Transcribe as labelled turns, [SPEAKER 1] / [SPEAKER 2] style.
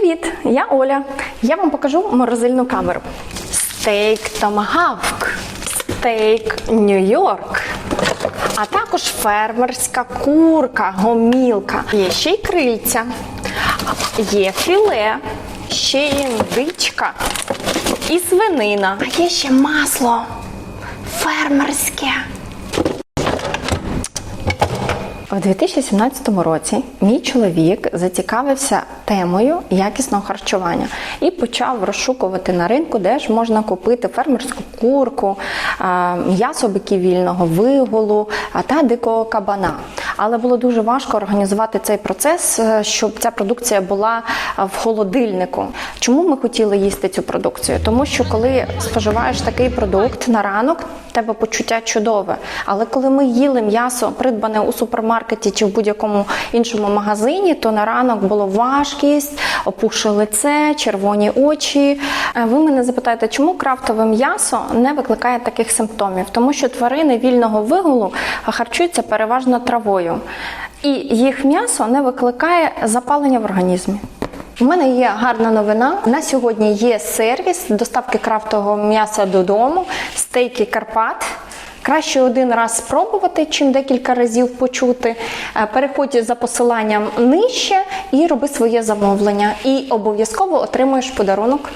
[SPEAKER 1] Привіт! Я Оля. Я вам покажу морозильну камеру. Стейк Томагавк, стейк Нью-Йорк, а також фермерська курка, гомілка. Є ще й крильця, є філе, ще індичка і свинина. А є ще масло фермерське. У 2017 році мій чоловік зацікавився темою якісного харчування і почав розшукувати на ринку, де ж можна купити фермерську курку, м'ясо биківільного виголу а, та дикого кабана. Але було дуже важко організувати цей процес, е, щоб ця продукція була в холодильнику. Чому ми хотіли їсти цю продукцію? Тому що коли споживаєш такий продукт на ранок, тебе почуття чудове. Але коли ми їли м'ясо, придбане у супермаркеті чи в будь-якому іншому магазині, то на ранок було важкість, опухше лице, червоні очі. Е, Ви мене запитаєте, чому крафтове м'ясо не викликає таких симптомів? Тому що тварини вільного вигулу харчуються переважно травою, і їх м'ясо не викликає запалення в організмі. У мене є гарна новина. На сьогодні є сервіс доставки крафтового м'яса додому, стейки Карпат. Краще один раз спробувати, чим декілька разів почути. Е, Переходь за посиланням нижче і роби своє замовлення. І обов'язково отримуєш подарунок